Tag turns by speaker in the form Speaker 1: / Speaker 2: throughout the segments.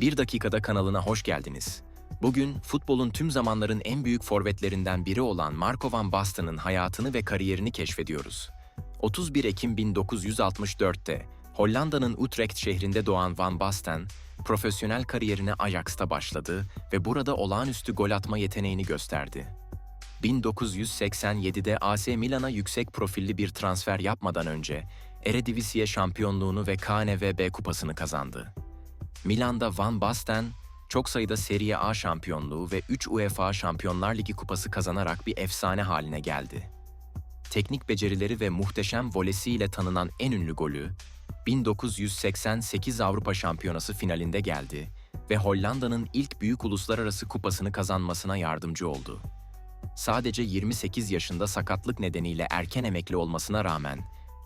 Speaker 1: Bir dakikada kanalına hoş geldiniz. Bugün futbolun tüm zamanların en büyük forvetlerinden biri olan Marco van Basten'ın hayatını ve kariyerini keşfediyoruz. 31 Ekim 1964'te Hollanda'nın Utrecht şehrinde doğan Van Basten, profesyonel kariyerine Ajax'ta başladı ve burada olağanüstü gol atma yeteneğini gösterdi. 1987'de AC Milan'a yüksek profilli bir transfer yapmadan önce Eredivisie şampiyonluğunu ve KNVB kupasını kazandı. Milan'da Van Basten, çok sayıda Serie A şampiyonluğu ve 3 UEFA Şampiyonlar Ligi kupası kazanarak bir efsane haline geldi. Teknik becerileri ve muhteşem volesiyle tanınan en ünlü golü, 1988 Avrupa Şampiyonası finalinde geldi ve Hollanda'nın ilk büyük uluslararası kupasını kazanmasına yardımcı oldu. Sadece 28 yaşında sakatlık nedeniyle erken emekli olmasına rağmen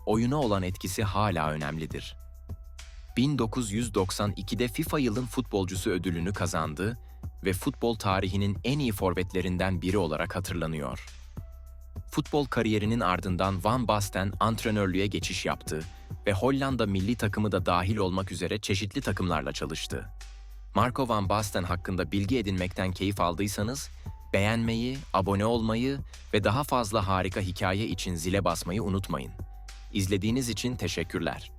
Speaker 1: oyuna olan etkisi hala önemlidir. 1992'de FIFA Yılın Futbolcusu ödülünü kazandı ve futbol tarihinin en iyi forvetlerinden biri olarak hatırlanıyor. Futbol kariyerinin ardından Van Basten antrenörlüğe geçiş yaptı ve Hollanda milli takımı da dahil olmak üzere çeşitli takımlarla çalıştı. Marco van Basten hakkında bilgi edinmekten keyif aldıysanız, beğenmeyi, abone olmayı ve daha fazla harika hikaye için zile basmayı unutmayın. İzlediğiniz için teşekkürler.